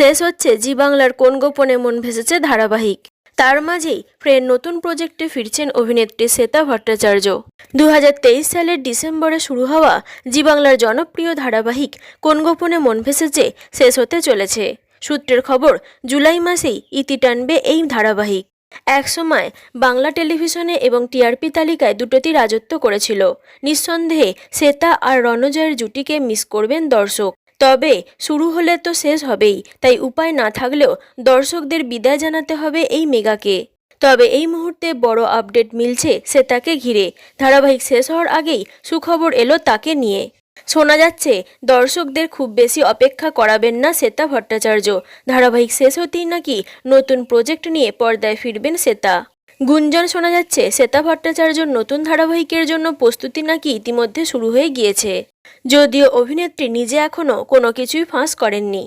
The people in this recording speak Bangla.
শেষ হচ্ছে জি বাংলার কোন গোপনে মন ভেসেছে ধারাবাহিক। তার মাঝেই ফের নতুন প্রজেক্টে ফিরছেন অভিনেত্রী শ্বেতা ভট্টাচার্য। দু হাজার তেইশ সালের ডিসেম্বরে শুরু হওয়া জি বাংলার জনপ্রিয় ধারাবাহিক কোন গোপনে মন ভেসেছে শেষ হতে চলেছে। সূত্রের খবর, জুলাই মাসেই ইতি টানবে এই ধারাবাহিক। একসময় বাংলা টেলিভিশনে এবং টিআরপি তালিকায় দুটোতেই রাজত্ব করেছিল। নিঃসন্দেহে শ্বেতা আর রণজয়ের জুটিকে মিস করবেন দর্শক। তবে শুরু হলে তো শেষ হবেই, তাই উপায় না থাকলেও দর্শকদের বিদায় জানাতে হবে এই মেগাকে। তবে এই মুহূর্তে বড় আপডেট মিলছে শ্বেতাকে ঘিরে। ধারাবাহিক শেষ হওয়ার আগেই সুখবর এলো তাকে নিয়ে। শোনা যাচ্ছে, দর্শকদের খুব বেশি অপেক্ষা করাবেন না শ্বেতা ভট্টাচার্য। ধারাবাহিক শেষ হতেই নাকি নতুন প্রজেক্ট নিয়ে পর্দায় ফিরবেন শ্বেতা। গুঞ্জন শোনা যাচ্ছে, শ্বেতা ভট্টাচার্যর নতুন ধারাবাহিকের জন্য প্রস্তুতি নাকি ইতিমধ্যে শুরু হয়ে গিয়েছে। যদিও অভিনেত্রী নিজে এখনও কোনো কিছুই ফাঁস করেননি।